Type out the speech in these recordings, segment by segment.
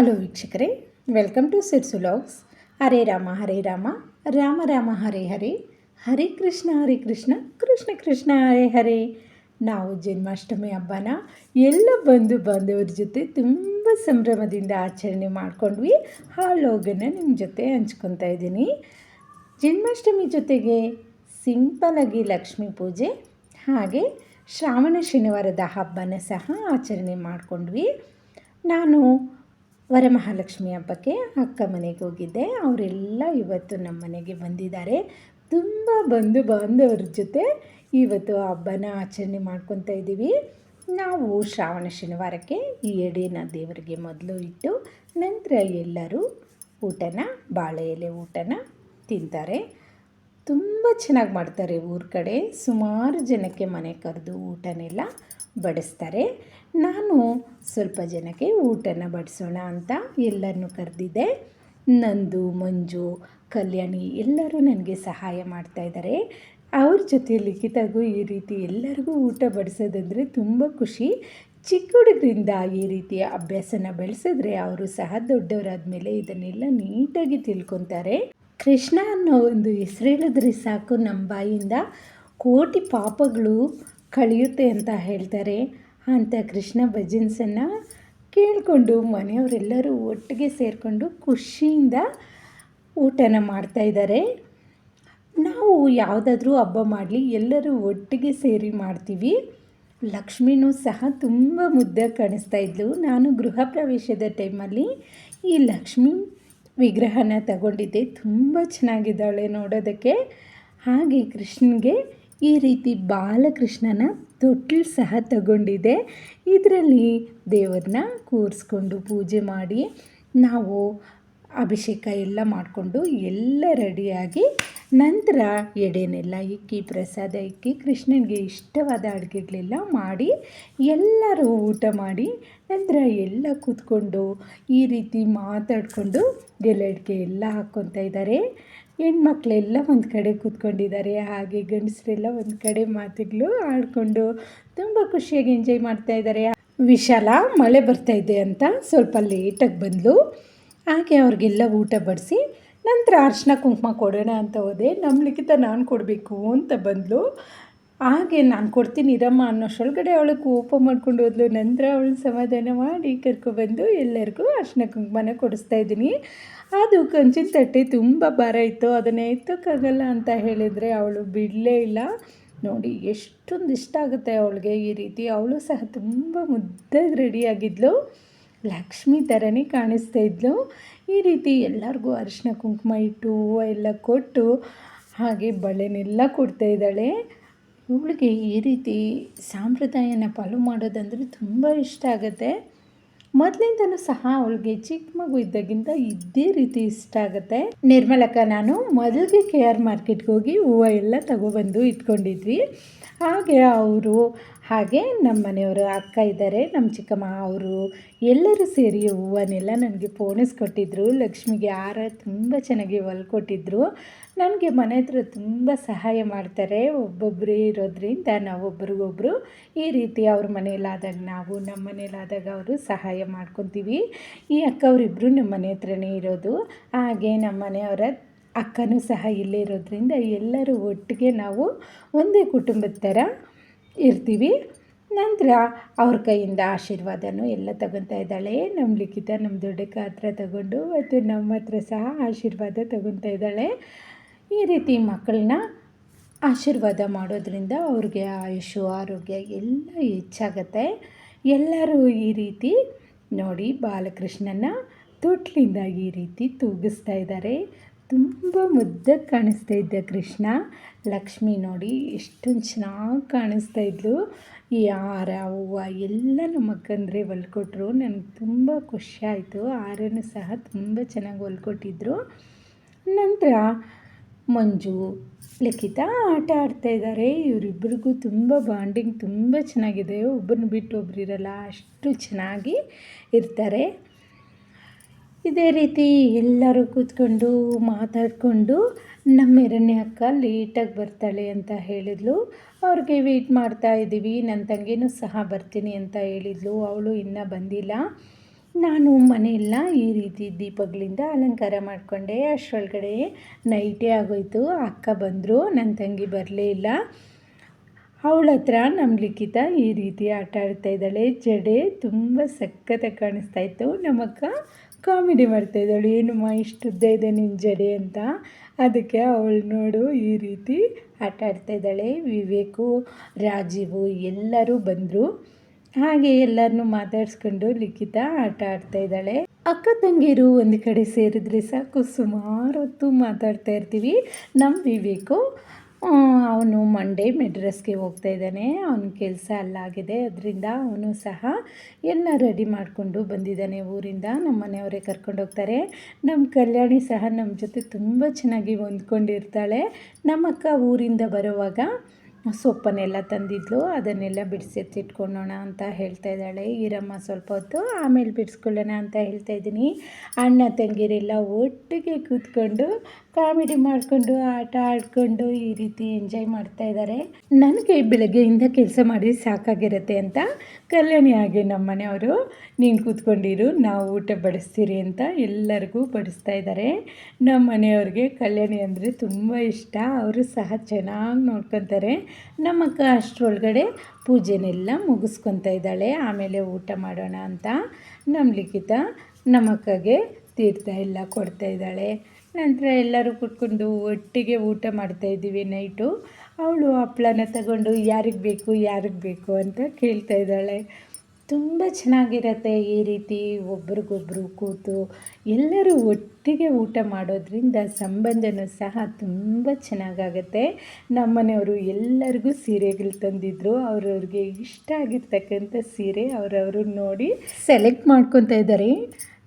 Hello ವೀಕ್ಷಕರೇ welcome to ಸಿರ್ಸು logs Hare Rama Hare Rama. Rama Rama, Hare Hare. Hare Krishna Hare Krishna. Krishna Krishna, Hare Hare. ನಾವು ಜನ್ಮಾಷ್ಟಮಿ ಹಬ್ಬನ ಎಲ್ಲ ಬಂಧು ಬಾಂಧವರ ಜೊತೆ ತುಂಬ ಸಂಭ್ರಮದಿಂದ ಆಚರಣೆ ಮಾಡ್ಕೊಂಡ್ವಿ. ಆ ಲೋಗನ್ನು ನಿಮ್ಮ ಜೊತೆ ಹಂಚ್ಕೊತಾ ಇದ್ದೀನಿ. ಜನ್ಮಾಷ್ಟಮಿ ಜೊತೆಗೆ ಸಿಂಪಲಾಗಿ ಲಕ್ಷ್ಮೀ ಪೂಜೆ, ಹಾಗೆ ಶ್ರಾವಣ ಶನಿವಾರದ ಹಬ್ಬನ ಸಹ ಆಚರಣೆ ಮಾಡಿಕೊಂಡ್ವಿ. ನಾನು ವರಮಹಾಲಕ್ಷ್ಮಿ ಹಬ್ಬಕ್ಕೆ ಅಕ್ಕ ಮನೆಗೆ ಹೋಗಿದ್ದೆ. ಅವರೆಲ್ಲ ಇವತ್ತು ನಮ್ಮ ಮನೆಗೆ ಬಂದಿದ್ದಾರೆ. ತುಂಬ ಬಂಧು ಬಾಂಧವ್ರ ಜೊತೆ ಇವತ್ತು ಹಬ್ಬನ ಆಚರಣೆ ಮಾಡ್ಕೊತಾ ಇದ್ದೀವಿ. ನಾವು ಶ್ರಾವಣ ಶನಿವಾರಕ್ಕೆ ಈ ಎಡೆನ ದೇವರಿಗೆ ಮೊದಲು ಇಟ್ಟು ನಂತರ ಎಲ್ಲರೂ ಊಟನ, ಬಾಳೆ ಎಲೆ ಊಟನ ತಿಂತಾರೆ. ತುಂಬ ಚೆನ್ನಾಗಿ ಮಾಡ್ತಾರೆ ಊರ ಕಡೆ. ಸುಮಾರು ಜನಕ್ಕೆ ಮನೆ ಕರೆದು ಊಟನೆಲ್ಲ ಬಡಿಸ್ತಾರೆ. ನಾನು ಸ್ವಲ್ಪ ಜನಕ್ಕೆ ಊಟನ ಬಡಿಸೋಣ ಅಂತ ಎಲ್ಲರನ್ನು ಕರೆದಿದ್ದೆ. ನಂದು, ಮಂಜು, ಕಲ್ಯಾಣಿ ಎಲ್ಲರೂ ನನಗೆ ಸಹಾಯ ಮಾಡ್ತಾಯಿದ್ದಾರೆ ಅವ್ರ ಜೊತೆ ಲಿಖಿತಾಗೂ ಈ ರೀತಿ ಎಲ್ಲರಿಗೂ ಊಟ ಬಡಿಸೋದಂದರೆ ತುಂಬ ಖುಷಿ. ಚಿಕ್ಕ ಹುಡುಗರಿಂದ ಈ ರೀತಿಯ ಅಭ್ಯಾಸನ ಬೆಳೆಸಿದ್ರೆ ಅವರು ಸಹ ದೊಡ್ಡವರಾದ ಮೇಲೆ ಇದನ್ನೆಲ್ಲ ನೀಟಾಗಿ ತಿಳ್ಕೊತಾರೆ ಕೃಷ್ಣ ಅನ್ನೋ ಒಂದು ಹೆಸರೇಳಿದ್ರೆ ಸಾಕು ನಮ್ಮ ಬಾಯಿಂದ. ಕೋಟಿ ಪಾಪಗಳು ಕಳೆಯುತ್ತೆ ಅಂತ ಹೇಳ್ತಾರೆ. ಅಂಥ ಕೃಷ್ಣ ಭಜನ್ಸನ್ನು ಕೇಳಿಕೊಂಡು ಮನೆಯವರೆಲ್ಲರೂ ಒಟ್ಟಿಗೆ ಸೇರಿಕೊಂಡು ಖುಷಿಯಿಂದ ಊಟನ ಮಾಡ್ತಾಯಿದ್ದಾರೆ ನಾವು ಯಾವುದಾದ್ರೂ ಹಬ್ಬ ಮಾಡಲಿ, ಎಲ್ಲರೂ ಒಟ್ಟಿಗೆ ಸೇರಿ ಮಾಡ್ತೀವಿ. ಲಕ್ಷ್ಮಿನೂ ಸಹ ತುಂಬ ಮುದ್ದೆ ಕಾಣಿಸ್ತಾ ಇದ್ಲು. ನಾನು ಗೃಹ ಪ್ರವೇಶದ ಟೈಮಲ್ಲಿ ಈ ಲಕ್ಷ್ಮಿ ವಿಗ್ರಹನ ತಗೊಂಡಿದ್ದೆ. ತುಂಬ ಚೆನ್ನಾಗಿದ್ದಾಳೆ ನೋಡೋದಕ್ಕೆ. ಹಾಗೆ ಕೃಷ್ಣನಿಗೆ ಈ ರೀತಿ ಬಾಲಕೃಷ್ಣನ ತೊಟ್ಟಿಲು ಸಹ ತಗೊಂಡಿದೆ. ಇದರಲ್ಲಿ ದೇವರನ್ನ ಕೂರಿಸ್ಕೊಂಡು ಪೂಜೆ ಮಾಡಿ ನಾವು ಅಭಿಷೇಕ ಎಲ್ಲ ಮಾಡಿಕೊಂಡು ಎಲ್ಲ ರೆಡಿಯಾಗಿ ನಂತರ ಎಡೆನೆಲ್ಲ ಇಕ್ಕಿ ಪ್ರಸಾದ ಇಕ್ಕಿ ಕೃಷ್ಣನಿಗೆ ಇಷ್ಟವಾದ ಅಡುಗೆಗಳೆಲ್ಲ ಮಾಡಿ ಎಲ್ಲರೂ ಊಟ ಮಾಡಿ ನಂತರ ಎಲ್ಲ ಕೂತ್ಕೊಂಡು ಈ ರೀತಿ ಮಾತಾಡಿಕೊಂಡು ಗೆಲಡ್ಗೆ ಎಲ್ಲ ಹಾಕ್ಕೊತಾ ಇದ್ದಾರೆ. ಹೆಣ್ಮಕ್ಳೆಲ್ಲ ಒಂದು ಕಡೆ ಕೂತ್ಕೊಂಡಿದ್ದಾರೆ, ಹಾಗೆ ಗಂಡಸರೆಲ್ಲ ಒಂದು ಕಡೆ ಮಾತುಗಳು ಆಡಿಕೊಂಡು ತುಂಬ ಖುಷಿಯಾಗಿ ಎಂಜಾಯ್ ಮಾಡ್ತಾ ಇದ್ದಾರೆ. ವಿಶಾಲ, ಮಳೆ ಬರ್ತಾ ಇದೆ ಅಂತ ಸ್ವಲ್ಪ ಲೇಟಾಗಿ ಬಂದಳು ಹಾಗೆ ಅವ್ರಿಗೆಲ್ಲ ಊಟ ಬಡಿಸಿ, ನಂತರ ಅರ್ಶಿನ ಕುಂಕುಮ ಕೊಡೋಣ ಅಂತ ಹೋದೆ. ನಮ್ಮ ನಾನು ಕೊಡಬೇಕು ಅಂತ ಬಂದಳು ಹಾಗೆ ನಾನು ಕೊಡ್ತೀನಿ ಇರಮ್ಮ ಅನ್ನೋಷ್ಟೊಳಗಡೆ ಅವಳು ಕೋಪ ಮಾಡ್ಕೊಂಡು ಹೋದ್ಲು. ನಂತರ ಅವಳು ಸಮಾಧಾನ ಮಾಡಿ ಕರ್ಕೊಬಂದು ಎಲ್ಲರಿಗೂ ಅರ್ಶಿನ ಕುಂಕುಮನ ಕೊಡಿಸ್ತಾ ಇದ್ದೀನಿ. ಅದು ಕಂಚಿನ ತಟ್ಟೆ ತುಂಬ ಭಾರ ಇತ್ತು. ಅದನ್ನು ಎತ್ತೋಕ್ಕಾಗಲ್ಲ ಅಂತ ಹೇಳಿದರೆ ಅವಳು ಬಿಡಲೇ ಇಲ್ಲ. ನೋಡಿ, ಎಷ್ಟೊಂದು ಇಷ್ಟ ಆಗುತ್ತೆ ಅವಳಿಗೆ ಈ ರೀತಿ. ಅವಳು ಸಹ ತುಂಬ ಮುದ್ದಾಗಿ ರೆಡಿಯಾಗಿದ್ಲು ಲಕ್ಷ್ಮಿ ಥರನೇ ಕಾಣಿಸ್ತಾ ಇದ್ಲು. ಈ ರೀತಿ ಎಲ್ಲರಿಗೂ ಅರಿಶಿನ ಕುಂಕುಮ ಇಟ್ಟು, ಹೂವು ಎಲ್ಲ ಕೊಟ್ಟು, ಹಾಗೆ ಬಳೆನೆಲ್ಲ ಕೊಡ್ತಾ ಇದ್ದಾಳೆ. ಇವಳಿಗೆ ಈ ರೀತಿ ಸಾಂಪ್ರದಾಯನ ಫಾಲೋ ಮಾಡೋದಂದರೆ ತುಂಬ ಇಷ್ಟ ಆಗುತ್ತೆ. ಮೊದಲಿಂದನೂ ಸಹ ಅವಳಿಗೆ ಚಿಕ್ಕ ಮಗು ಇದ್ದಾಗಿಂದ ಇದೇ ರೀತಿ ಇಷ್ಟ ಆಗುತ್ತೆ. ನಿರ್ಮಲಕ್ಕ ನಾನು ಮೊದಲಿಗೆ ಕೆ ಆರ್ ಮಾರ್ಕೆಟ್ಗೆ ಹೋಗಿ ಹೂವು ಎಲ್ಲ ತಗೊಬಂದು ಇಟ್ಕೊಂಡಿದ್ವಿ. ಹಾಗೆ ಅವರು, ಹಾಗೆ ನಮ್ಮ ಮನೆಯವರು, ಅಕ್ಕ ಇದ್ದಾರೆ, ನಮ್ಮ ಚಿಕ್ಕಮ್ಮ, ಅವರು ಎಲ್ಲರೂ ಸೇರಿ ಹೂವನ್ನೆಲ್ಲ ನನಗೆ ಪೋಣಿಸ್ಕೊಟ್ಟಿದ್ರು ಲಕ್ಷ್ಮಿಗೆ ಹಾರ ತುಂಬ ಚೆನ್ನಾಗಿ ಹೊಲ್ಕೊಟ್ಟಿದ್ರು ನನಗೆ ಮನೆ ಹತ್ರ ತುಂಬ ಸಹಾಯ ಮಾಡ್ತಾರೆ. ಒಬ್ಬೊಬ್ಬರೇ ಇರೋದ್ರಿಂದ ನಾವು ಒಬ್ರಿಗೊಬ್ರು ಈ ರೀತಿ ಅವ್ರ ಮನೆಯಲ್ಲಾದಾಗ ನಾವು ನಮ್ಮ ಮನೇಲಾದಾಗ ಅವರು ಸಹಾಯ ಮಾಡ್ಕೊತೀವಿ. ಈ ಅಕ್ಕವರಿಬ್ಬರು ನಮ್ಮ ಮನೆ ಹತ್ರನೇ ಇರೋದು. ಹಾಗೆ ನಮ್ಮ ಮನೆಯವರ ಅಕ್ಕನೂ ಸಹ ಇಲ್ಲೇ ಇರೋದ್ರಿಂದ ಎಲ್ಲರೂ ಒಟ್ಟಿಗೆ ನಾವು ಒಂದೇ ಕುಟುಂಬದ ಥರ ಇರ್ತೀವಿ. ನಂತರ ಅವ್ರ ಕೈಯಿಂದ ಆಶೀರ್ವಾದನೂ ಎಲ್ಲ ತಗೊತಾ ಇದ್ದಾಳೆ. ನಮ್ಮ ಲಿಖಿತ, ನಮ್ಮ ದೊಡ್ಡಕ್ಕ ಹತ್ರ ತಗೊಂಡು ಮತ್ತು ನಮ್ಮ ಹತ್ರ ಸಹ ಆಶೀರ್ವಾದ ತಗೊತಾ ಇದ್ದಾಳೆ. ಈ ರೀತಿ ಮಕ್ಕಳನ್ನ ಆಶೀರ್ವಾದ ಮಾಡೋದ್ರಿಂದ ಅವ್ರಿಗೆ ಆಯುಷು, ಆರೋಗ್ಯ ಎಲ್ಲ ಹೆಚ್ಚಾಗತ್ತೆ. ಎಲ್ಲರೂ ಈ ರೀತಿ ನೋಡಿ ಬಾಲಕೃಷ್ಣನ ತೊಟ್ಲಿಂದ ಈ ರೀತಿ ತೂಗಿಸ್ತಾ ಇದ್ದಾರೆ. ತುಂಬ ಮುದ್ದಾಗಿ ಕಾಣಿಸ್ತಾ ಇದ್ದ ಕೃಷ್ಣ. ಲಕ್ಷ್ಮಿ ನೋಡಿ ಎಷ್ಟು ಚೆನ್ನಾಗಿ ಕಾಣಿಸ್ತಾ ಇದ್ಲು. ಈ ಹಾರ ಹೂವು ಎಲ್ಲ ನಮ್ಮ ಅಕ್ಕಂದ್ರೆ ಹೊಲ್ಕೊಟ್ರು. ನನಗೆ ತುಂಬ ಖುಷಿ ಆಯಿತು. ಸಹ ತುಂಬ ಚೆನ್ನಾಗಿ ಹೊಲ್ಕೊಟ್ಟಿದ್ರು. ನಂತರ ಮಂಜು, ಲಿಖಿತ ಆಟ ಆಡ್ತಾ ಇದ್ದಾರೆ ಇವರಿಬ್ಬರಿಗೂ ತುಂಬ ಬಾಂಡಿಂಗ್ ತುಂಬ ಚೆನ್ನಾಗಿದೆ. ಒಬ್ಬರನ್ನ ಬಿಟ್ಟು ಒಬ್ಬರಿರಲ್ಲ ಅಷ್ಟು ಚೆನ್ನಾಗಿ ಇರ್ತಾರೆ. ಇದೇ ರೀತಿ ಎಲ್ಲರೂ ಕೂತ್ಕೊಂಡು ಮಾತಾಡಿಕೊಂಡು ನಮ್ಮ ಎರಡನೇ ಅಕ್ಕ ಲೇಟಾಗಿ ಬರ್ತಾಳೆ ಅಂತ ಹೇಳಿದ್ಲು. ಅವ್ರಿಗೆ ವೆಯ್ಟ್ ಮಾಡ್ತಾ ಇದ್ದೀವಿ ನನ್ನ ತಂಗಿನೂ ಸಹ ಬರ್ತೀನಿ ಅಂತ ಹೇಳಿದ್ಲು. ಅವಳು ಇನ್ನೂ ಬಂದಿಲ್ಲ. ನಾನು ಮನೆಯೆಲ್ಲ ಈ ರೀತಿ ದೀಪಗಳಿಂದ ಅಲಂಕಾರ ಮಾಡಿಕೊಂಡೆ. ಅಷ್ಟರೊಳಗಡೆ ನೈಟೇ ಆಗೋಯ್ತು. ಅಕ್ಕ ಬಂದರು ನನ್ನ ತಂಗಿ ಬರಲೇ ಇಲ್ಲ. ಅವಳ ಹತ್ರ ನಮ್ಮ ಲಿಖಿತ ಈ ರೀತಿ ಆಟ ಆಡ್ತಾ ಇದ್ದಾಳೆ. ಜಡೆ ತುಂಬ ಸಖತ್ತಾಗಿ ಕಾಣಿಸ್ತಾ ಇತ್ತು. ನಮ್ಮಕ್ಕ ಕಾಮಿಡಿ ಮಾಡ್ತಾಯಿದ್ದಾಳು ಏನಮ್ಮ ಇಷ್ಟುದ್ದ ಇದೆ ನಿನ್ನ ಜಡೆ ಅಂತ. ಅದಕ್ಕೆ ಅವಳು ನೋಡು ಈ ರೀತಿ ಆಟ ಆಡ್ತಾ ಇದ್ದಾಳೆ. ವಿವೇಕು, ರಾಜೀವು ಎಲ್ಲರೂ ಬಂದರು. ಹಾಗೆ ಎಲ್ಲರನ್ನೂ ಮಾತಾಡಿಸ್ಕೊಂಡು ಲಿಖಿತ ಆಟ ಆಡ್ತಾ ಇದ್ದಾಳೆ. ಅಕ್ಕ ತಂಗಿಯರು ಒಂದು ಕಡೆ ಸೇರಿದ್ರೆ ಸಾಕು. ಸುಮಾರು ಹೊತ್ತು ಮಾತಾಡ್ತಾ ಇರ್ತೀವಿ. ನಮ್ಮ ವಿವೇಕು ಅವನು ಮಂಡೇ ಮೆಡ್ರಸ್ಗೆ ಹೋಗ್ತಾ ಇದ್ದಾನೆ. ಅವನ ಕೆಲಸ ಅಲ್ಲಾಗಿದೆ. ಅದರಿಂದ ಅವನು ಸಹ ಎಲ್ಲ ರೆಡಿ ಮಾಡಿಕೊಂಡು ಬಂದಿದ್ದಾನೆ ಊರಿಂದ. ನಮ್ಮ ಮನೆಯವರೇ ಕರ್ಕೊಂಡು ಹೋಗ್ತಾರೆ. ನಮ್ಮ ಕಲ್ಯಾಣಿ ಸಹ ನಮ್ಮ ಜೊತೆ ತುಂಬ ಚೆನ್ನಾಗಿ ಹೊಂದ್ಕೊಂಡಿರ್ತಾಳೆ. ನಮ್ಮಕ್ಕ ಊರಿಂದ ಬರುವಾಗ ಸೊಪ್ಪನ್ನೆಲ್ಲ ತಂದಿದ್ಲು. ಅದನ್ನೆಲ್ಲ ಬಿಡಿಸೆತ್ತಿಟ್ಕೊಳ್ಳೋಣ ಅಂತ ಹೇಳ್ತಾ ಇದ್ದಾಳೆ. ಈರಮ್ಮ ಸ್ವಲ್ಪ ಹೊತ್ತು ಆಮೇಲೆ ಬಿಡಿಸ್ಕೊಳ್ಳೋಣ ಅಂತ ಹೇಳ್ತಾ ಇದ್ದೀನಿ. ಅಣ್ಣ ತಂಗಿರೆಲ್ಲ ಒಟ್ಟಿಗೆ ಕೂತ್ಕೊಂಡು ಕಾಮಿಡಿ ಮಾಡಿಕೊಂಡು, ಆಟ ಆಡಿಕೊಂಡು ಈ ರೀತಿ ಎಂಜಾಯ್ ಮಾಡ್ತಾ ಇದ್ದಾರೆ. ನನಗೆ ಬೆಳಗ್ಗೆಯಿಂದ ಕೆಲಸ ಮಾಡಿ ಸಾಕಾಗಿರುತ್ತೆ ಅಂತ ಕಲ್ಯಾಣಿ ಹಾಗೆ ನಮ್ಮ ಮನೆಯವರು ನೀನು ಕೂತ್ಕೊಂಡಿರು, ನಾವು ಊಟ ಬಡಿಸ್ತೀರಿ ಅಂತ ಎಲ್ಲರಿಗೂ ಬಡಿಸ್ತಾ ಇದ್ದಾರೆ. ನಮ್ಮ ಮನೆಯವ್ರಿಗೆ ಕಲ್ಯಾಣಿ ಅಂದರೆ ತುಂಬ ಇಷ್ಟ. ಅವರು ಸಹ ಚೆನ್ನಾಗಿ ನೋಡ್ಕೊತಾರೆ. ನಮ್ಮಕ್ಕ ಅಷ್ಟರೊಳಗಡೆ ಪೂಜೆನೆಲ್ಲ ಮುಗಿಸ್ಕೊತಾ ಇದ್ದಾಳೆ. ಆಮೇಲೆ ಊಟ ಮಾಡೋಣ ಅಂತ ನಮ್ಮ ಲಿಖಿತ ನಮ್ಮಕ್ಕಗೆ ತೀರ್ಥ ಎಲ್ಲ ಕೊಡ್ತಾ ಇದ್ದಾಳೆ. ನಂತರ ಎಲ್ಲರೂ ಕುತ್ಕೊಂಡು ಒಟ್ಟಿಗೆ ಊಟ ಮಾಡ್ತಾಯಿದ್ದೀವಿ ನೈಟು. ಅವಳು ಹಪ್ಳನ ತಗೊಂಡು ಯಾರಿಗೆ ಬೇಕು ಯಾರಿಗೆ ಬೇಕು ಅಂತ ಕೇಳ್ತಾ ಇದ್ದಾಳೆ. ತುಂಬ ಚೆನ್ನಾಗಿರತ್ತೆ ಈ ರೀತಿ ಒಬ್ರಿಗೊಬ್ರು ಕೂತು ಎಲ್ಲರೂ ಒಟ್ಟಿಗೆ ಊಟ ಮಾಡೋದ್ರಿಂದ ಸಂಬಂಧನೂ ಸಹ ತುಂಬ ಚೆನ್ನಾಗಾಗತ್ತೆ. ನಮ್ಮನೆಯವರು ಎಲ್ಲರಿಗೂ ಸೀರೆಗಳು ತಂದಿದ್ದರು ಅವ್ರವ್ರಿಗೆ ಇಷ್ಟ ಆಗಿರ್ತಕ್ಕಂಥ ಸೀರೆ ಅವರವರು ನೋಡಿ ಸೆಲೆಕ್ಟ್ ಮಾಡ್ಕೊತಾ ಇದ್ದಾರೆ.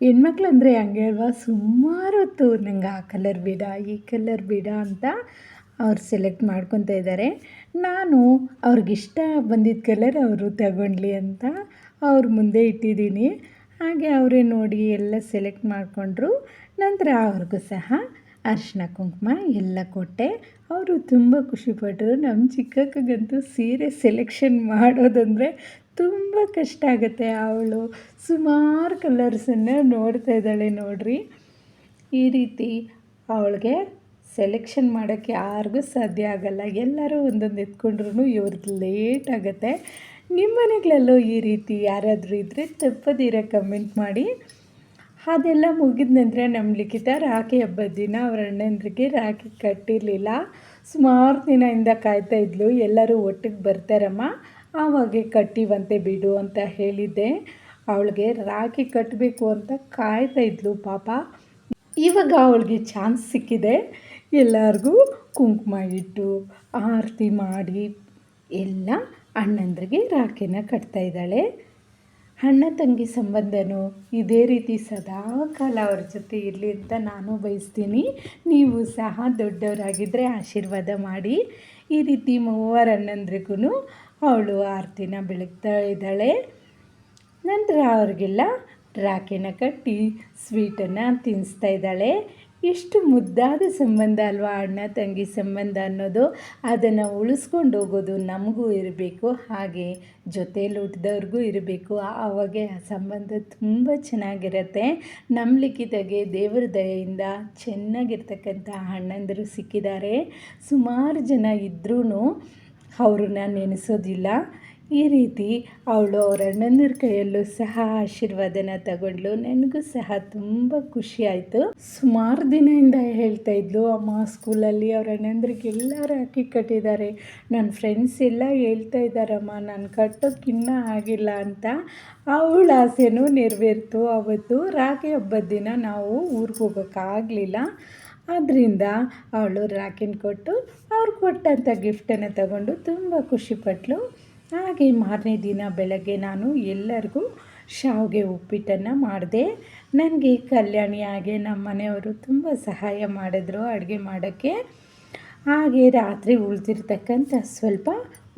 ಹೆಣ್ಮಕ್ಳು ಅಂದರೆ ಹಂಗೆ ಅಲ್ವಾ? ಸುಮಾರು ಹೊತ್ತು ನಂಗೆ ಆ ಕಲರ್ ಬೇಡ, ಈ ಕಲರ್ ಬೇಡ ಅಂತ ಅವ್ರು ಸೆಲೆಕ್ಟ್ ಮಾಡ್ಕೊತಾ ಇದ್ದಾರೆ ನಾನು ಅವ್ರಿಗಿಷ್ಟ ಬಂದಿದ್ದ ಕಲರ್ ಅವರು ತಗೊಂಡ್ಲಿ ಅಂತ ಅವ್ರ ಮುಂದೆ ಇಟ್ಟಿದ್ದೀನಿ. ಹಾಗೆ ಅವರೇ ನೋಡಿ ಎಲ್ಲ ಸೆಲೆಕ್ಟ್ ಮಾಡಿಕೊಂಡ್ರು. ನಂತರ ಅವ್ರಿಗೂ ಸಹ ಅರಿಶಿನ ಕುಂಕುಮ, ಎಲ್ಲ ಕೊಟ್ಟೆ. ಅವರು ತುಂಬ ಖುಷಿಪಟ್ಟರು ನಮ್ಮ ಚಿಕ್ಕಕ್ಕಗಂತೂ ಸೀರೆ ಸೆಲೆಕ್ಷನ್ ಮಾಡೋದಂದರೆ ತುಂಬ ಕಷ್ಟ ಆಗುತ್ತೆ ಅವಳು. ಸುಮಾರು ಕಲರ್ಸನ್ನು ನೋಡ್ತಾ ಇದ್ದಾಳೆ ನೋಡ್ರಿ. ಈ ರೀತಿ ಅವಳಿಗೆ ಸೆಲೆಕ್ಷನ್ ಮಾಡೋಕ್ಕೆ ಯಾರಿಗೂ ಸಾಧ್ಯ ಆಗಲ್ಲ. ಎಲ್ಲರೂ ಒಂದೊಂದು ಎತ್ಕೊಂಡ್ರೂ ಇವ್ರದ್ದು ಲೇಟ್ ಆಗುತ್ತೆ. ನಿಮ್ಮ ಮನೆಗಳಲ್ಲೂ ಈ ರೀತಿ ಯಾರಾದರೂ ಇದ್ದರೆ ತಪ್ಪದಿರ ಕಮೆಂಟ್ ಮಾಡಿ. ಅದೆಲ್ಲ ಮುಗಿದ ನಂತರ ನಮ್ಮ ಲಿಖಿತ ರಾಖಿ ಹಬ್ಬದ ದಿನ ಅವ್ರ ಅಣ್ಣಂದ್ರಿಗೆ ರಾಖಿ ಕಟ್ಟಿರಲಿಲ್ಲ. ಸುಮಾರು ದಿನದಿಂದ ಕಾಯ್ತಾ ಇದ್ಲು. ಎಲ್ಲರೂ ಒಟ್ಟಿಗೆ ಬರ್ತಾರಮ್ಮ. ಆವಾಗೆ ಕಟ್ಟಿವಂತೆ ಬಿಡು ಅಂತ ಹೇಳಿದ್ದೆ. ಅವಳಿಗೆ ರಾಖಿ ಕಟ್ಟಬೇಕು ಅಂತ ಕಾಯ್ತಾ ಇದ್ಲು ಪಾಪ. ಇವಾಗ ಅವಳಿಗೆ ಚಾನ್ಸ್ ಸಿಕ್ಕಿದೆ. ಎಲ್ಲರಿಗೂ ಕುಂಕುಮ ಇಟ್ಟು ಆರತಿ ಮಾಡಿ ಎಲ್ಲ ಅಣ್ಣಂದ್ರಿಗೆ ರಾಖಿನ ಕಟ್ತಾ ಇದ್ದಾಳೆ. ಅಣ್ಣ ತಂಗಿ ಸಂಬಂಧನೂ ಇದೇ ರೀತಿ ಸದಾ ಕಾಲ ಅವ್ರ ಜೊತೆ ಇರಲಿ ಅಂತ ನಾನು ಬಯಸ್ತೀನಿ. ನೀವು ಸಹ ದೊಡ್ಡವರಾಗಿದ್ದರೆ ಆಶೀರ್ವಾದ ಮಾಡಿ. ಈ ರೀತಿ ಮೂವರ ಅಣ್ಣಂದ್ರಿಗೂ ಅವಳು ಆರತಿನ ಬೆಳಗ್ತಾ ಇದ್ದಾಳೆ ನಂತರ ಅವ್ರಿಗೆಲ್ಲ ರಾಖಿನ ಕಟ್ಟಿ ಸ್ವೀಟನ್ನು ತಿನ್ನಿಸ್ತಾ ಇದ್ದಾಳೆ. ಎಷ್ಟು ಮುದ್ದಾದ ಸಂಬಂಧ ಅಲ್ವಾ ಅಣ್ಣ ತಂಗಿ ಸಂಬಂಧ ಅನ್ನೋದು. ಅದನ್ನು ಉಳಿಸ್ಕೊಂಡು ಹೋಗೋದು ನಮಗೂ ಇರಬೇಕು, ಹಾಗೆ ಜೊತೇಲಿ ಹುಟ್ಟಿದವ್ರಿಗೂ ಇರಬೇಕು. ಆವಾಗೆ ಆ ಸಂಬಂಧ ತುಂಬ ಚೆನ್ನಾಗಿರುತ್ತೆ. ನಂಬಲಿಕ್ಕಿದಾಗೆ ದೇವರ ದಯೆಯಿಂದ ಚೆನ್ನಾಗಿರ್ತಕ್ಕಂಥ ಅಣ್ಣಂದರು ಸಿಕ್ಕಿದ್ದಾರೆ. ಸುಮಾರು ಜನ ಇದ್ರೂ ಅವ್ರನ್ನ ನೆನೆಸೋದಿಲ್ಲ. ಈ ರೀತಿ ಅವಳು ಅವ್ರ ಅಣ್ಣಂದಿರ ಕೈಯಲ್ಲೂ ಸಹ ಆಶೀರ್ವಾದನ ತಗೊಂಡ್ಲು. ನನಗೂ ಸಹ ತುಂಬ ಖುಷಿ ಆಯಿತು. ಸುಮಾರು ದಿನದಿಂದ ಹೇಳ್ತಾ ಇದ್ಲು, ಅಮ್ಮ, ಸ್ಕೂಲಲ್ಲಿ ಅವ್ರ ಅಣ್ಣಂದ್ರಿಗೆ ಎಲ್ಲರೂ ಹಾಕಿ ಕಟ್ಟಿದ್ದಾರೆ. ನನ್ನ ಫ್ರೆಂಡ್ಸ್ ಎಲ್ಲ ಹೇಳ್ತಾ ಇದ್ದಾರಮ್ಮ, ನಾನು ಕಟ್ಟೋಕ್ಕಿನ್ನ ಆಗಿಲ್ಲ ಅಂತ ಅವಳ ಆಸೆನೂ ನೆರವೇರ್ತು. ಅವತ್ತು ರಾಖಿ ಹಬ್ಬದ ದಿನ ನಾವು ಊರಿಗೆ ಹೋಗೋಕ್ಕಾಗಲಿಲ್ಲ ಅದರಿಂದ ಅವಳು ರಾಕಿನ ಕೊಟ್ಟು ಅವ್ರು ಕೊಟ್ಟಂಥ ಗಿಫ್ಟನ್ನು ತಗೊಂಡು ತುಂಬ ಖುಷಿಪಟ್ಟಳು ಹಾಗೆ ಮಾರನೇ ದಿನ ಬೆಳಗ್ಗೆ ನಾನು ಎಲ್ಲರಿಗೂ ಶಾವಿಗೆ ಉಪ್ಪಿಟ್ಟನ್ನು ಮಾಡಿದೆ. ನನಗೆ ಕಲ್ಯಾಣಿ ಹಾಗೆ ನಮ್ಮ ಮನೆಯವರು ತುಂಬ ಸಹಾಯ ಮಾಡಿದ್ರು ಅಡುಗೆ ಮಾಡೋಕ್ಕೆ. ಹಾಗೆ ರಾತ್ರಿ ಉಳಿದಿರ್ತಕ್ಕಂಥ ಸ್ವಲ್ಪ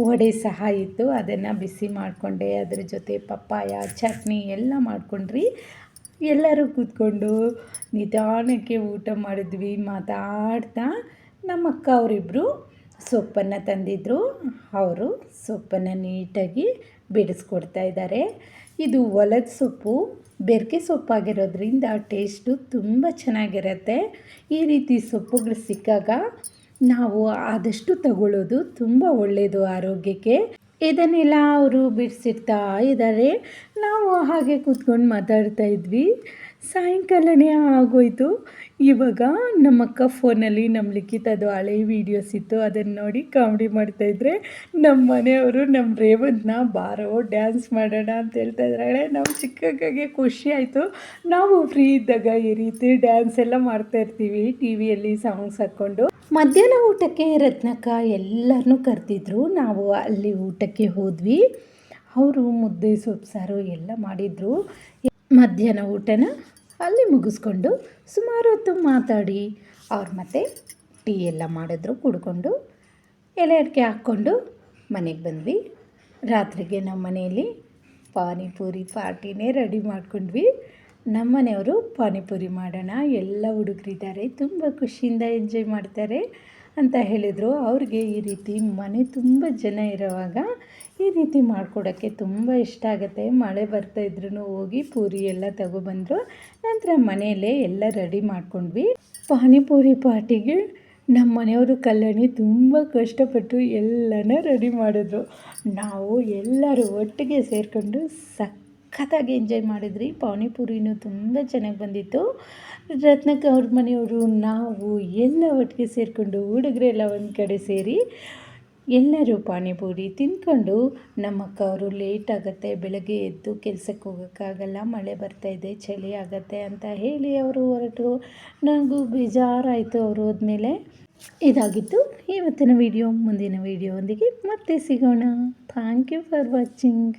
ವಡೆ ಸಹ ಇತ್ತು. ಅದನ್ನು ಬಿಸಿ ಮಾಡಿಕೊಂಡೆ. ಅದ್ರ ಜೊತೆ ಪಪ್ಪಾಯ, ಚಟ್ನಿ ಎಲ್ಲ ಮಾಡಿಕೊಂಡ್ರಿ. ಎಲ್ಲರೂ ಕೂತ್ಕೊಂಡು ನಿಧಾನಕ್ಕೆ ಊಟ ಮಾಡಿದ್ವಿ, ಮಾತಾಡ್ತಾ ನಮ್ಮ ಅಕ್ಕ ಅವರಿಬ್ಬರು ಸೊಪ್ಪನ್ನು ತಂದಿದ್ದರು ಅವರು ಸೊಪ್ಪನ್ನು ನೀಟಾಗಿ ಬಿಡಿಸ್ಕೊಡ್ತಾ ಇದ್ದಾರೆ. ಇದು ಹೊಲದ ಸೊಪ್ಪು. ಬೆರಕೆ ಸೊಪ್ಪಾಗಿರೋದ್ರಿಂದ ಟೇಸ್ಟು ತುಂಬ ಚೆನ್ನಾಗಿರುತ್ತೆ. ಈ ರೀತಿ ಸೊಪ್ಪುಗಳು ಸಿಕ್ಕಾಗ ನಾವು ಆದಷ್ಟು ತಗೊಳ್ಳೋದು ತುಂಬ ಒಳ್ಳೆಯದು ಆರೋಗ್ಯಕ್ಕೆ. ಇದನ್ನೆಲ್ಲ ಅವರು ಬಿಡಿಸಿಡ್ತಾ ಇದ್ದಾರೆ. ನಾವು ಹಾಗೆ ಕೂತ್ಕೊಂಡು ಮಾತಾಡ್ತಾ ಇದ್ವಿ. ಸಾಯಂಕಾಲನೇ ಆಗೋಯ್ತು. ಇವಾಗ ನಮ್ಮಕ್ಕ ಫೋನಲ್ಲಿ ನಮ್ಮ ಲಿಖಿತದು ಹಳೆ ವೀಡಿಯೋಸ್ ಇತ್ತು. ಅದನ್ನು ನೋಡಿ ಕಾಮಿಡಿ ಮಾಡ್ತಾಯಿದ್ರೆ ನಮ್ಮ ಮನೆಯವರು, ನಮ್ಮ ರೇವಂತ್ನ ಬಾರೋ, ಡ್ಯಾನ್ಸ್ ಮಾಡೋಣ ಅಂತ ಹೇಳ್ತಾ ಇದ್ರೆ ನಾವು ಚಿಕ್ಕಕ್ಕಾಗೆ ಖುಷಿ ಆಯಿತು. ನಾವು ಫ್ರೀ ಇದ್ದಾಗ ಈ ರೀತಿ ಡ್ಯಾನ್ಸ್ ಎಲ್ಲ ಮಾಡ್ತಾಯಿರ್ತೀವಿ ಟಿ ವಿಯಲ್ಲಿ ಸಾಂಗ್ಸ್ ಹಾಕ್ಕೊಂಡು. ಮಧ್ಯಾಹ್ನ ಊಟಕ್ಕೆ ರತ್ನಕ್ಕ ಎಲ್ಲರನ್ನೂ ಕರೆದಿದ್ರು. ನಾವು ಅಲ್ಲಿ ಊಟಕ್ಕೆ ಹೋದ್ವಿ. ಅವರು ಮುದ್ದೆ, ಸೊಪ್ಪು, ಸಾರು ಎಲ್ಲ ಮಾಡಿದರು. ಮಧ್ಯಾಹ್ನ ಊಟನ ಅಲ್ಲಿ ಮುಗಿಸ್ಕೊಂಡು ಸುಮಾರು ಹೊತ್ತು ಮಾತಾಡಿ, ಅವ್ರು ಮತ್ತೆ ಟೀ ಎಲ್ಲ ಮಾಡಿದ್ರು, ಕುಡ್ಕೊಂಡು ಎಲೆ ಅಡಿಕೆ ಹಾಕ್ಕೊಂಡು ಮನೆಗೆ ಬಂದ್ವಿ. ರಾತ್ರಿಗೆ ನಮ್ಮ ಮನೆಯಲ್ಲಿ ಪಾನಿಪುರಿ, ಪಾರ್ಟಿನೇ ರೆಡಿ ಮಾಡ್ಕೊಂಡ್ವಿ. ನಮ್ಮ ಮನೆಯವರು ಪಾನಿಪುರಿ ಮಾಡೋಣ. ಎಲ್ಲ ಹುಡುಗರಿದ್ದಾರೆ. ತುಂಬ ಖುಷಿಯಿಂದ ಎಂಜಾಯ್ ಮಾಡ್ತಾರೆ ಅಂತ ಹೇಳಿದರು. ಅವ್ರಿಗೆ ಈ ರೀತಿ ಮನೆ ತುಂಬ ಜನ ಇರೋವಾಗ ಈ ರೀತಿ ಮಾಡಿಕೊಡೋಕ್ಕೆ ತುಂಬ ಇಷ್ಟ ಆಗುತ್ತೆ. ಮಳೆ ಬರ್ತಾ ಇದ್ರೂ ಹೋಗಿ ಪೂರಿ ಎಲ್ಲ ತಗೊಬಂದರು. ನಂತರ ಮನೆಯಲ್ಲೇ ಎಲ್ಲ ರೆಡಿ ಮಾಡ್ಕೊಂಡ್ವಿ. ಪಾನಿಪುರಿ ಪಾರ್ಟಿಗೆ ನಮ್ಮ ಮನೆಯವರು ಕಲ್ಯಾಣಿ ತುಂಬ ಕಷ್ಟಪಟ್ಟು ಎಲ್ಲನೂ ರೆಡಿ ಮಾಡಿದ್ರು. ನಾವು ಎಲ್ಲರೂ ಒಟ್ಟಿಗೆ ಸೇರಿಕೊಂಡು ಸಖತ್ತಾಗಿ ಎಂಜಾಯ್ ಮಾಡಿದ್ರಿ. ಪಾನಿಪುರಿನೂ ತುಂಬ ಚೆನ್ನಾಗಿ ಬಂದಿತ್ತು. ರತ್ನಕ್ಕ ಅವ್ರ ಮನೆಯವರು ನಾವು ಎಲ್ಲ ಒಟ್ಟಿಗೆ ಸೇರಿಕೊಂಡು ಹುಡುಗರೆಲ್ಲ ಒಂದು ಕಡೆ ಸೇರಿ ಎಲ್ಲರೂ ಪಾನಿಪುರಿ ತಿಂದ್ಕೊಂಡು ನಮ್ಮಕ್ಕ ಅವರು ಲೇಟ್ ಆಗುತ್ತೆ, ಬೆಳಗ್ಗೆ ಎದ್ದು ಕೆಲ್ಸಕ್ಕೆ ಹೋಗೋಕ್ಕಾಗಲ್ಲ, ಮಳೆ ಬರ್ತಾಯಿದೆ ಚಳಿ ಆಗುತ್ತೆ ಅಂತ ಹೇಳಿ ಅವರು ಹೊರಟರು. ನನಗೂ ಬೇಜಾರಾಯಿತು ಅವರು ಹೋದ್ಮೇಲೆ. ಇದಾಗಿತ್ತು ಇವತ್ತಿನ ವಿಡಿಯೋ ಮುಂದಿನ ವಿಡಿಯೋ ಒಂದಿಗೆ ಮತ್ತೆ ಸಿಗೋಣ. Thank you for watching